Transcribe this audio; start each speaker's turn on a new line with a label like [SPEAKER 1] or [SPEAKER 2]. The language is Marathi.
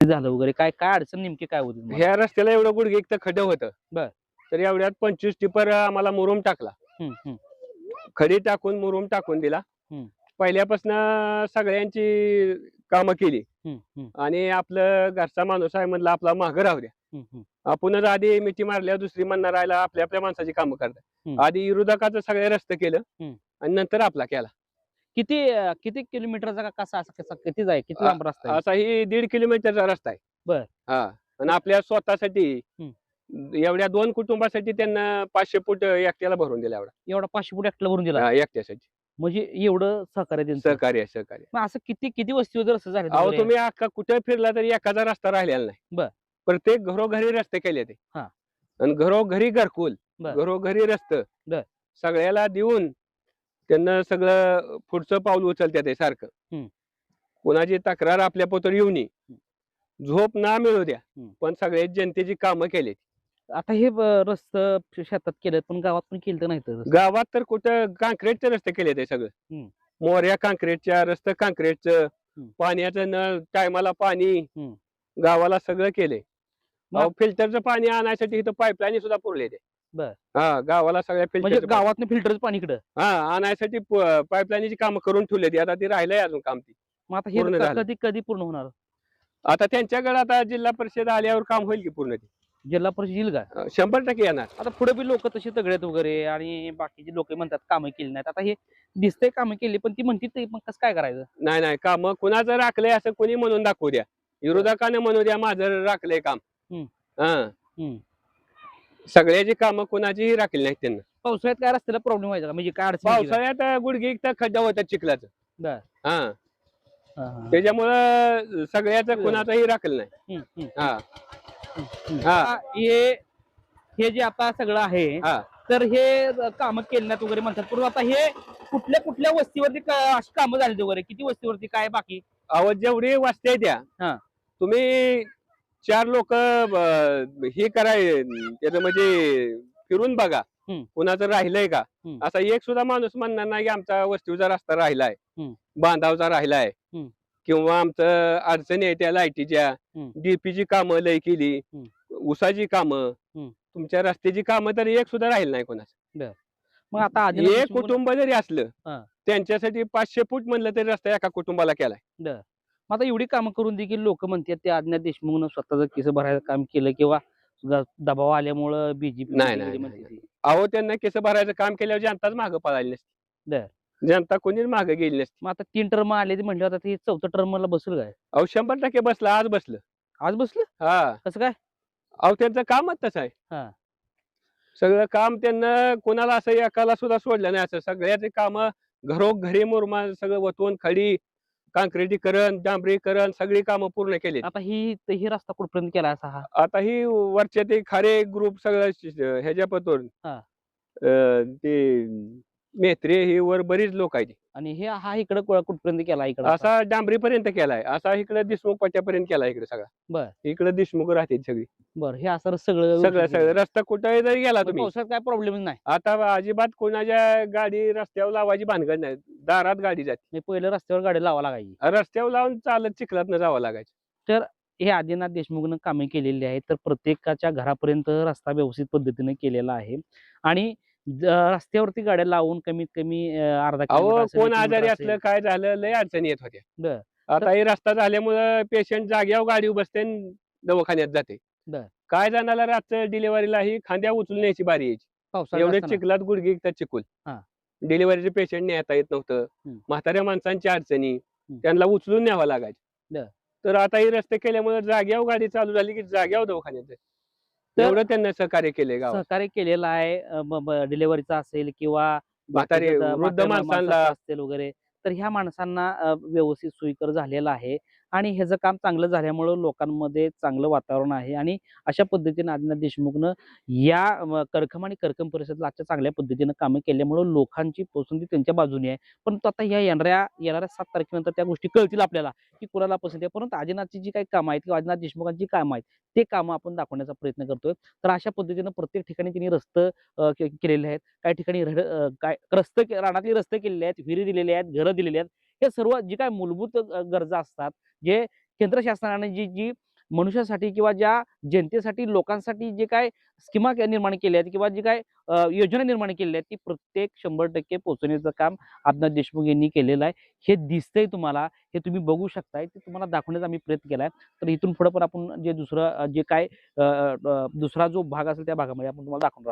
[SPEAKER 1] झालं वगैरे काय काय अडचण नेमकी काय होती तुम्हाला?
[SPEAKER 2] ह्या रस्त्याला एवढं गुडघे एक तर खड्डं होतं
[SPEAKER 1] बर.
[SPEAKER 2] तर एवढ्यात पंचवीस टिपर आम्हाला मुरुम टाकला
[SPEAKER 1] हम्म, हम्म.
[SPEAKER 2] खडी टाकून मुरुम टाकून दिला
[SPEAKER 1] हम्म.
[SPEAKER 2] पहिल्यापासून सगळ्यांची कामं केली
[SPEAKER 1] हम्म, हम्म,
[SPEAKER 2] आणि आपलं घरचा माणूस आहे म्हणलं आपला मागं राहू द्या
[SPEAKER 1] हम्म, हम्म.
[SPEAKER 2] आपणच आधी मिठी मारल्यावर दुसरी म्हणणार राहिला आपल्या आपल्या माणसाची कामं करतात. आधी विरोधकाचं सगळे रस्ते केलं
[SPEAKER 1] हम्म.
[SPEAKER 2] आणि नंतर आपला केला
[SPEAKER 1] किती किती किलोमीटरचा का कसा असा कसा किती जाय किती लांब रस्ता?
[SPEAKER 2] असा ही दीड किलोमीटरचा रस्ता आहे
[SPEAKER 1] बर.
[SPEAKER 2] हा आणि आपल्या स्वतःसाठी. एवढ्या दोन कुटुंबासाठी त्यांना पाचशे फूट एकट्याला भरून दिला एवढा
[SPEAKER 1] एवढा पाचशे फूट एकट्याला भरून दिला
[SPEAKER 2] एकट्यासाठी
[SPEAKER 1] म्हणजे एवढं सहकार्य
[SPEAKER 2] सहकार्य सहकार्य
[SPEAKER 1] मग असं किती किती वस्तीवर रस्ते झाले
[SPEAKER 2] अहो? तुम्ही अख्खा कुठे फिरला तरी एखादा रस्ता राहिलेला नाही
[SPEAKER 1] बर.
[SPEAKER 2] प्रत्येक घरोघरी रस्ते केले ते
[SPEAKER 1] हा.
[SPEAKER 2] आणि घरोघरी घरकुल. घरोघरी रस्त. सगळ्याला देऊन त्यांना सगळं पुढचं पाऊल उचलतात ते सारखं. कोणाची तक्रार आपल्या पोतर येऊ नये. झोप ना मिळू द्या. पण सगळे जनतेची कामं केली
[SPEAKER 1] आता हे रस्त शेतात केलं पण गावात पण केलं नाही तर
[SPEAKER 2] गावात तर कुठं काँक्रीटचे रस्ते केले ते सगळं. मोऱ्या काँक्रीटच्या रस्ते काँक्रीटचं पाण्याचं नळ टायमाला पाणी. गावाला सगळं केले फिल्टरचं पाणी आणण्यासाठी इथं पाईपलाईन सुद्धा पुरले ते
[SPEAKER 1] बर.
[SPEAKER 2] हा गावाला सगळ्या
[SPEAKER 1] म्हणजे
[SPEAKER 2] फिल्टर
[SPEAKER 1] गावात फिल्टरचं पाणी इकडं?
[SPEAKER 2] हा आणण्यासाठी पाईपलाईनची कामं करून ठेवले आता ती राहिलंय अजून काम ती.
[SPEAKER 1] मग आता हे
[SPEAKER 2] पूर्ण
[SPEAKER 1] क-
[SPEAKER 2] झालं.
[SPEAKER 1] कधी कधी पूर्ण होणार?
[SPEAKER 2] आता त्यांच्याकडे आता जिल्हा परिषद आल्यावर काम होईल की पूर्ण ते?
[SPEAKER 1] जिल्हा परिषद येईल का?
[SPEAKER 2] अं, शंभर टक्के येणार.
[SPEAKER 1] आता पुढे बी लोक तशी तगडेत वगैरे आणि बाकीचे लोक म्हणतात कामं केली नाहीत. आता हे दिसतंय कामं केली पण ती म्हणते ते मग कसं काय करायचं?
[SPEAKER 2] नाही नाही काम कुणाचं राखलंय असं कोणी म्हणून दाखवू द्या. विरोधकाने म्हणू द्या माझं राखलंय काम.
[SPEAKER 1] हम्म.
[SPEAKER 2] हा.
[SPEAKER 1] हम्म.
[SPEAKER 2] सगळ्याची कामं कुणाचीही राखली नाहीत त्यांना
[SPEAKER 1] पावसाळ्यात काय रस्त्याला प्रॉब्लेम व्हायचा का म्हणजे काय अडचण यायची का?
[SPEAKER 2] पावसाळ्यात गुडघे तर खड्डा होतात चिखलाचं
[SPEAKER 1] बर.
[SPEAKER 2] हा
[SPEAKER 1] हा, हा.
[SPEAKER 2] त्याच्यामुळं सगळ्याचं कुणाचंही राखलं नाही
[SPEAKER 1] हम्म, हम्म,
[SPEAKER 2] हा
[SPEAKER 1] हम्म.
[SPEAKER 2] हा.
[SPEAKER 1] हे हे जे आता सगळं आहे
[SPEAKER 2] हा.
[SPEAKER 1] तर हे काम केली नाहीत वगैरे म्हणतात पण आता हे कुठल्या कुठल्या वस्तीवरती का- अशी कामं झाली वगैरे किती वस्तीवरती काय बाकी
[SPEAKER 2] अहो जेवढी वाजते द्या
[SPEAKER 1] हा.
[SPEAKER 2] तुम्ही चार लोक हे कराय त्याचं म्हणजे फिरून बघा. कुणाचं राहिलंय का. असा एक सुद्धा माणूस म्हणणार नाही की आमचा वस्तीचा रस्ता राहिलाय. बांधावचा राहिलाय.
[SPEAKER 1] किंवा
[SPEAKER 2] आमचं अडचणी आहे त्या लाईटीच्या. डीपीची कामं लय केली. उसाची कामं. तुमच्या रस्त्याची कामं तर एक सुद्धा राहील नाही कोणाचं
[SPEAKER 1] मग आता
[SPEAKER 2] एक कुटुंब जरी असलं. त्यांच्यासाठी पाचशे फूट म्हणलं तरी रस्ता एका कुटुंबाला केलाय
[SPEAKER 1] मग आता एवढी कामं करून देखील लोक म्हणतात ते आज्ञा देशमुखनं स्वतःचं केस भरायचं काम केलं किंवा दबाव आल्यामुळं बीजेपी
[SPEAKER 2] नाही, अहो त्यांना केस भरायचं काम केल्यावर जनताच मागं पळाली. नसती. जनता कोणीच मागं गेली नसती.
[SPEAKER 1] मग आता तीन टर्म आले ते म्हटलं आता चौथं टर्मला बसेल काय?
[SPEAKER 2] अहो शंभर टक्के बसलं आज बसलं.
[SPEAKER 1] आज बसलं?
[SPEAKER 2] हा.
[SPEAKER 1] कसं काय?
[SPEAKER 2] अहो त्यांचं कामच तसं
[SPEAKER 1] हा.
[SPEAKER 2] आहे सगळं काम त्यांना कोणाला असं एकाला सुद्धा सोडलं नाही असं. सगळ्याचे काम घरोघरी मुरमा सगळं वतवून खडी काँक्रिटीकरण डांबरीकरण सगळी कामं पूर्ण केली.
[SPEAKER 1] आता ही ही रस्ता कुठपर्यंत केला असा हा?
[SPEAKER 2] आता ही वरच्या ते खारे ग्रुप सगळं ह्याच्या पतोर
[SPEAKER 1] हा.
[SPEAKER 2] अं, ते मेत्रे ही वर बरीच लोक आहेत.
[SPEAKER 1] आणि हे हा इकडे कुठपर्यंत केला इकडे
[SPEAKER 2] असा डांबरी पर्यंत केलाय. असा इकडे देशमुख पट्ट्यापर्यंत केलाय इकडे सगळा.
[SPEAKER 1] बर.
[SPEAKER 2] इकडे देशमुख राहते सगळी.
[SPEAKER 1] बरं हे असं सगळं
[SPEAKER 2] सगळं सगळं. रस्ता कुठे जरी गेला तुम्ही.
[SPEAKER 1] काय प्रॉब्लेम नाही.
[SPEAKER 2] आता अजिबात कोणाच्या गाडी रस्त्यावर लावायची भानगड नाही. दारात गाडी जाते.
[SPEAKER 1] पहिलं रस्त्यावर गाडी लावा लागायची.
[SPEAKER 2] रस्त्यावर लावून चालत चिखलात जावं लागायचं.
[SPEAKER 1] हे आदिनाथ देशमुखनं कामे केलेली आहेत तर प्रत्येकाच्या घरापर्यंत रस्ता व्यवस्थित पद्धतीने केलेला आहे. आणि रस्त्यावरती गाड्या लावून कमीत कमी अर्धा
[SPEAKER 2] अहो कोण आजारी असलं. काय झालं लय अडचणी येत होत्या. आता हे रस्ता झाल्यामुळं पेशंट जाग्यावर गाडी बसते आणि दवाखान्यात जाते. काय जाणारा रातचं डिलिव्हरीला ही खांद्या उचलून यायची बारी यायची एवढे. चिखलात गुडघे तर चिकूल. डिलिव्हरीचे पेशंट नेता येत नव्हतं. म्हाताऱ्या माणसांची अडचणी त्यांना उचलून न्यावं. लागायचं तर आता ही रस्ते केल्यामुळे जाग्यावर गाडी चालू झाली की जाग्यावर दवाखान्यात एवढं त्यांना सहकार्य केले गाव
[SPEAKER 1] सहकार्य केलेलं आहे. डिलिव्हरीचा असेल किंवा
[SPEAKER 2] म्हातारे वृद्ध माणसांना
[SPEAKER 1] असतील वगैरे तर ह्या माणसांना अ, व्यवस्थित सोयीकर झालेलं आहे. आणि ह्याचं काम चांगलं झाल्यामुळं लोकांमध्ये चांगलं वातावरण आहे आणि अशा पद्धतीनं आदिनाथ देशमुखनं या करखम आणि करकम परिषदेला आजच्या चांगल्या पद्धतीनं कामं केल्यामुळं लोकांची पसंती त्यांच्या बाजूने आहे. परंतु आता ह्या येणाऱ्या येणाऱ्या सात तारखेनंतर त्या गोष्टी कळतील आपल्याला की कुणाला पसंती आहे. परंतु आदिनाथची जी काही कामं आहेत किंवा आदिनाथ देशमुखांची कामं आहेत ते कामं आपण दाखवण्याचा प्रयत्न करतोय. तर अशा पद्धतीनं प्रत्येक ठिकाणी त्यांनी रस्ते के- केलेले आहेत. काही ठिकाणी रड- काय रस्ते रानातली रानातले रस्ते केलेले आहेत विहिरी दिलेले आहेत घरं दिलेली आहेत. हे सर्व जी काय मूलभूत गरजा असतात जे केंद्र शासनाने जी जी मनुष्यासाठी किंवा ज्या जनतेसाठी लोकांसाठी जे काय स्कीमा निर्माण केल्या आहेत किंवा जे काय योजना निर्माण केलेल्या आहेत ती प्रत्येक शंभर टक्के पोहोचवण्याचं काम आदिनाथ देशमुख यांनी केलेलं आहे. हे दिसतंय तुम्हाला हे तुम्ही बघू शकताय ते तुम्हाला दाखवण्याचा आम्ही प्रयत्न केला आहे. तर इथून पुढं पण आपण जे दुसरं जे काय दुसरा जो भाग असेल त्या भागामध्ये आपण तुम्हाला दाखवणार आहोत.